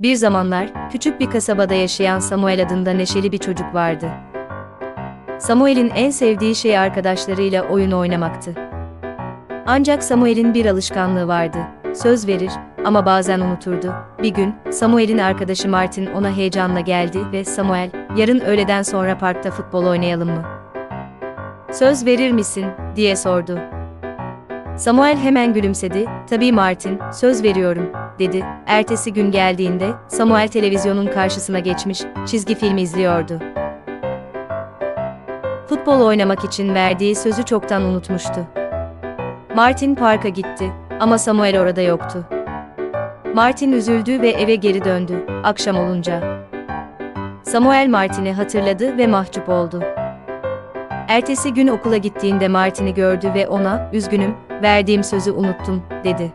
Bir zamanlar, küçük bir kasabada yaşayan Samuel adında neşeli bir çocuk vardı. Samuel'in en sevdiği şey arkadaşlarıyla oyun oynamaktı. Ancak Samuel'in bir alışkanlığı vardı. Söz verir ama bazen unuturdu. Bir gün, Samuel'in arkadaşı Martin ona heyecanla geldi ve Samuel, yarın öğleden sonra parkta futbol oynayalım mı? Söz verir misin, diye sordu. Samuel hemen gülümsedi, tabii Martin, söz veriyorum, dedi. Ertesi gün geldiğinde, Samuel televizyonun karşısına geçmiş, çizgi film izliyordu. Futbol oynamak için verdiği sözü çoktan unutmuştu. Martin parka gitti ama Samuel orada yoktu. Martin üzüldü ve eve geri döndü, akşam olunca. Samuel Martin'i hatırladı ve mahcup oldu. Ertesi gün okula gittiğinde Martin'i gördü ve ona, üzgünüm, verdiğim sözü unuttum, dedi.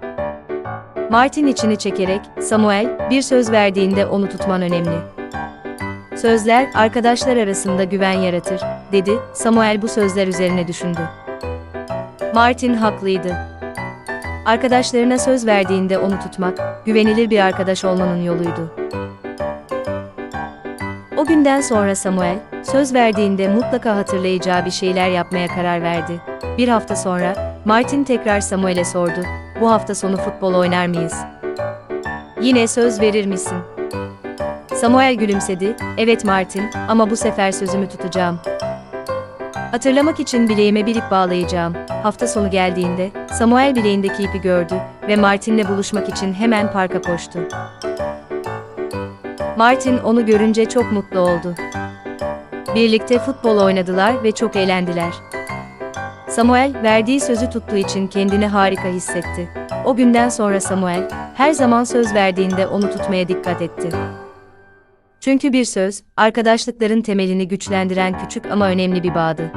Martin içini çekerek, Samuel, bir söz verdiğinde onu tutman önemli. Sözler, arkadaşlar arasında güven yaratır, dedi, Samuel bu sözler üzerine düşündü. Martin haklıydı. Arkadaşlarına söz verdiğinde onu tutmak, güvenilir bir arkadaş olmanın yoluydu. O günden sonra Samuel, söz verdiğinde mutlaka hatırlayacağı bir şeyler yapmaya karar verdi. Bir hafta sonra, Martin tekrar Samuel'e sordu, bu hafta sonu futbol oynar mıyız? Yine söz verir misin? Samuel gülümsedi, evet Martin, ama bu sefer sözümü tutacağım. Hatırlamak için bileğime bir ip bağlayacağım. Hafta sonu geldiğinde, Samuel bileğindeki ipi gördü ve Martin'le buluşmak için hemen parka koştu. Martin onu görünce çok mutlu oldu. Birlikte futbol oynadılar ve çok eğlendiler. Samuel, verdiği sözü tuttuğu için kendini harika hissetti. O günden sonra Samuel, her zaman söz verdiğinde onu tutmaya dikkat etti. Çünkü bir söz, arkadaşlıkların temelini güçlendiren küçük ama önemli bir bağdı.